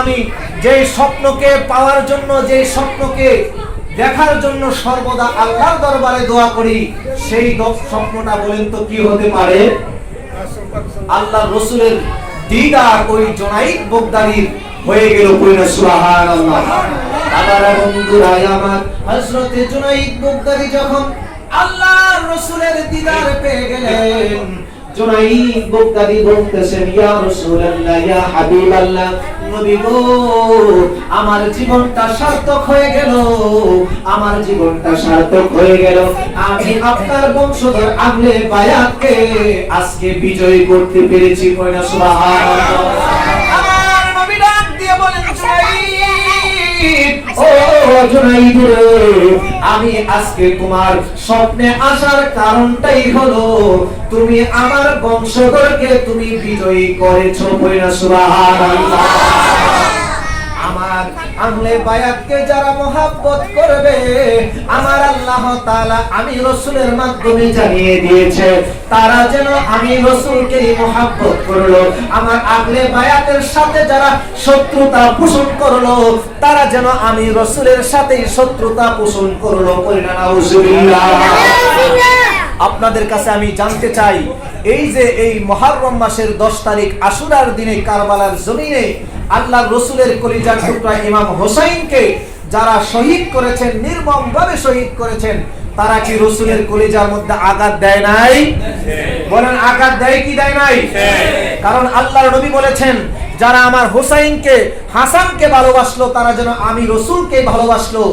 আমি যে স্বপ্নকে পাওয়ার জন্য যে স্বপ্নকে দেখার জন্য সর্বদা আল্লাহর দরবারে দোয়া করি, সেই স্বপ্নটা বলেন তো কি হতে পারে? আল্লাহ রসুলের দিদার ওই জোনাইদ বগদারির হয়ে গেল কইনা আমার আমার জুনাইদ যখন দিদার পেয়ে গেলেন, জুনাইদ বলতেছেন, ইয়া ইয়া নবী গো আমার জীবনটা সার্থক হয়ে গেল। আমার জীবনটা সার্থক হয়ে গেল। আমি আপনার বংশধর বায়াতকে আজকে বিজয় করতে পেরেছি জুনাইদ আমি আজকে তোমার স্বপ্নে আসার কারণটাই হলো, তুমি আমার বংশধরকে তুমি বিজয়ী করেছ, কইনা সুবহানাল্লাহ। আহলে বায়াতকে যারা মোহাব্বত করবে, আমার আল্লাহ তাআলা আমি রসুলের মাধ্যমে জানিয়ে দিয়েছে, তারা যেন আমি রসুলকে মোহাব্বত করল, আমার আহলে বায়াতের সাথে যারা শত্রুতা পোষণ করল, তারা যেন আমি রসুলের সাথে শত্রুতা পোষণ করল। পরিণাম আপনাদের কাছে আমি জানতে চাই, এই যে এই মহারম মাসের দশ তারিখ আশুরার দিনে কারবালার জমিনে আল্লাহ রসুলের কলিজার টুকরা ইমাম হোসাইনকে যারা শহীদ করেছেন নির্মম ভাবে শহীদ করেছেন তারা কি রসুলের কলিজার মধ্যে আঘাত দেয় নাই? বলেন, আঘাত দেয় কি দেয় নাই? কারণ আল্লাহর নবী বলেছেন, যারা আমার হোসাইনকে, হাসানকে ভালোবাসলো, তারা যেন আমি রসুলকে ভালোবাসলো।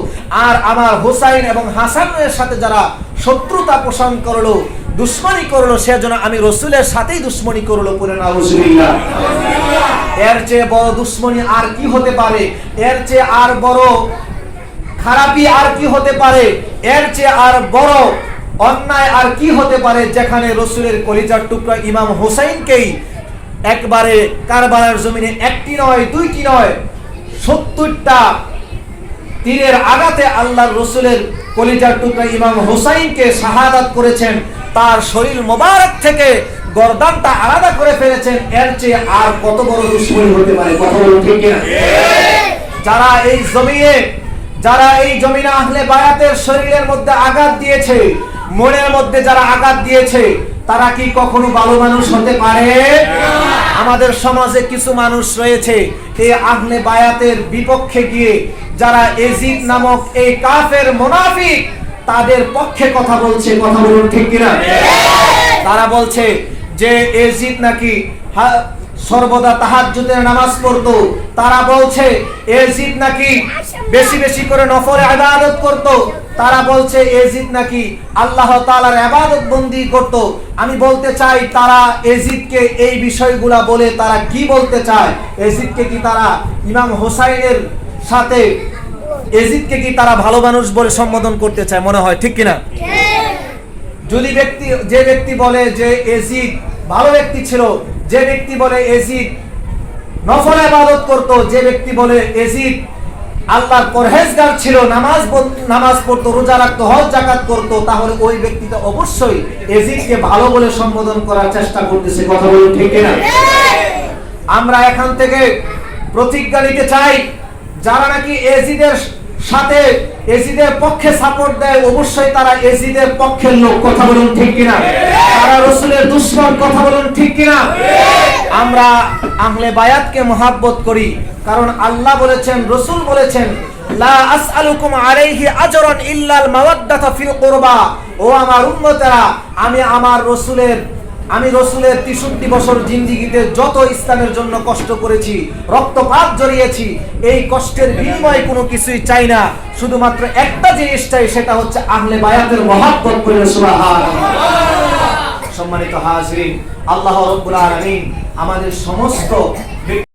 আর আমার হোসাইন এবং হাসানের সাথে যারা শত্রুতা পোষণ করল, দুশ্মনী করল, সে যেন আমি রসুলের সাথেই দুশ্মনী করল পুরে নাউজুবিল্লাহ এর চেয়ে বড় দুশ্মনী আর কি হতে পারে? এর চেয়ে আর বড় খারাপি আর কি হতে পারে? এর চেয়ে আর বড় অন্যায় আর কি হতে পারে যেখানে রসুলের কলিজার টুকরা ইমাম হোসাইনকেই একবারে কারবালার জমিনে একটি নয় দুইটি নয় সত্তরটা তীরের আঘাতে আল্লাহর রসুলের কলিজার টুকরা ইমাম হোসাইনকে শাহাদাত করেছেন তার শরীর মোবারক থেকে গর্দানটা আলাদা করে ফেলেছেন এর চেয়ে আর কত বড় দুশ্মনী হতে পারে? কথা বলুন ঠিক যারা এই জমিনে যারা এই জমিনে আহলে বায়াতের শরীরের মধ্যে আঘাত দিয়েছে মনের মধ্যে যারা আঘাত দিয়েছে তারা কি কখনো ভালো মানুষ হতে পারে? আমাদের সমাজে কিছু মানুষ রয়েছে এই আহলে বায়াতের বিপক্ষে গিয়ে যারা এজিদ নামক এই কাফের মুনাফিক তাদের পক্ষে কথা বলছে কথা বলুন ঠিক কিনা? তারা বলছে যে এজিদ নাকি সর্বদা তাহাজ্জুদের নামাজ পড়তো। তারা বলছে এজিদ নাকি বেশি বেশি করে নফরে ইবাদত করত? তারা বলছে এজিদ নাকি আল্লাহ তাআলার ইবাদত বন্দি করত। আমি বলতে চাই তারা এজিদকে এই বিষয়গুলা বলে তারা কি বলতে চায়? এজিদকে কি তারা ইমাম হোসাইনের সাথে এজিদকে কি তারা ভালো মানুষ বলে সম্বোধন করতে চায়? মনে হয় ঠিক কিনা? যদি ব্যক্তি যে ব্যক্তি বলে যে এজিদ ভালো ব্যক্তি ছিল যে ব্যক্তি বলে এজিদ নফল ইবাদত করত, যে ব্যক্তি বলে এজিদ আল্লাহর পরহেজগার ছিল, নামাজ নামাজ পড়তো, রোজা রাখতো, হজ জাকাত করতো, তাহলে ওই ব্যক্তিটা অবশ্যই এজিদকে ভালো বলে সম্বোধন করার চেষ্টা করতেছে। কথা বলুন ঠিক কিনা? আমরা এখান থেকে প্রতিজ্ঞা নিতে চাই, যারা নাকি এজিদের সাথে এসিদের পক্ষে সাপোর্ট দেয়, অবশ্যই তারা এসিদের পক্ষের লোক, কথা বলুন ঠিক কিনা? তারা রসুলের দুশ্মন, কথা বলুন ঠিক কিনা? আমরা আহলে বায়াতকে মহাব্বত করি, কারণ আল্লাহ বলেছেন, রসুল বলেছেন, লা আসআলুকুম আলাইহি আজরান ইল্লাল মাওয়াদ্দাতা ফিল কুরবা। ও আমার উম্মতেরা, আমি আমার রসুলের আমি রসুলের তেষট্টি বছর জিন্দিগিতে যত ইসলামের জন্য কষ্ট করেছি, রক্তপাত জড়িয়েছি, এই কষ্টের বিনিময়ে কোনো কিছুই চাই না। শুধুমাত্র একটা জিনিস চাই, সেটা হচ্ছে আহলে বায়াতের মহাব্বত করে সম্মানিত হাজরিন, আল্লাহ রব্বুল আলামিন আমাদের সমস্ত